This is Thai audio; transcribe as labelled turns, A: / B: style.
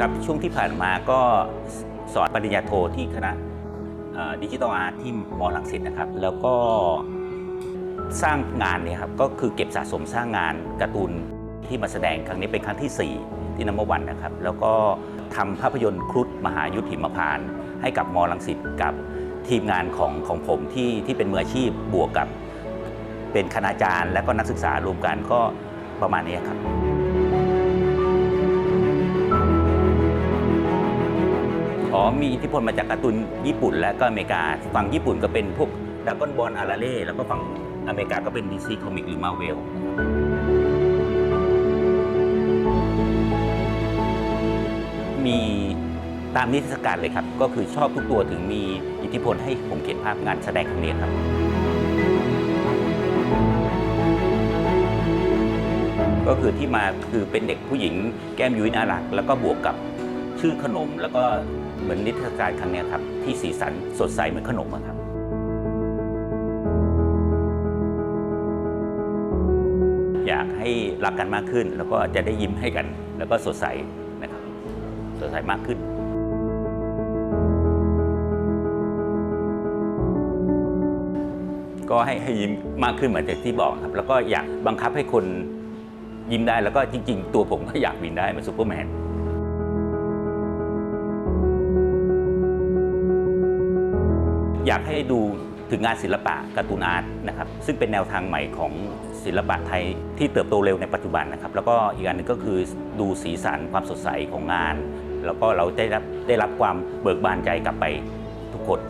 A: ครับช่วงที่ผ่านมาก็สอนปริญญาโทที่คณะดิจิทัลอาร์ตที่มอลังสิตนะครับ แล้วก็สร้างงานเนี่ยครับก็คือเก็บสะสมสร้างงานการ์ตูนที่มาแสดงครั้งนี้เป็นครั้งที่ 4 ที่นัมเบอร์วันนะครับ แล้วก็ทำภาพยนตร์ครุฑมหายุทธหิมพาน ให้กับมอลังสิตกับทีมงานของของผมที่ที่เป็นมืออาชีพบวกกับ เป็นคณาจารย์และก็นักศึกษารวมกันก็ประมาณนี้ครับ มีอิทธิพลมาจากการ์ตูนญี่ปุ่น และก็อเมริกา ฝั่งญี่ปุ่นก็เป็นพวกดากอนบอลอาราเล่แล้วก็ฝั่งอเมริกาก็เป็นดีซีคอมิกหรือมาเวลมีตามนิทรรศการเลยครับ ก็คือชอบทุกตัวถึงมีอิทธิพลให้ผมเขียนภาพงานแสดงครั้งนี้ครับ ก็คือที่มาคือเป็นเด็กผู้หญิงแก้มยุ้ยน่ารัก แล้วก็บวกกับ ชื่อขนมแล้วก็เหมือนนิทรรศการครั้งเนี้ยครับ ที่สีสันสดใสเหมือนขนมครับอยากให้รักกันมากขึ้น แล้วก็จะได้ยิ้มให้กัน แล้วก็สดใสนะครับสดใสมากขึ้นก็ให้ให้ยิ้มมากขึ้นเหมือนที่บอกครับ แล้วก็อยากบังคับให้คนยิ้มได้แล้วก็จริง ๆ ตัวผมก็อยากบินได้เหมือนซูเปอร์แมน อยากให้ดูถึงงานศิลปะการ์ตูนอาร์ตนะครับซึ่งเป็นแนวทางใหม่ของศิลปะไทยที่เติบโตเร็วในปัจจุบันนะครับแล้วก็อีกอันหนึงก็คือดูสีสันความสดใสของงาน แล้วก็เราได้รับได้รับความเบิกบานใจกลับไปทุกคน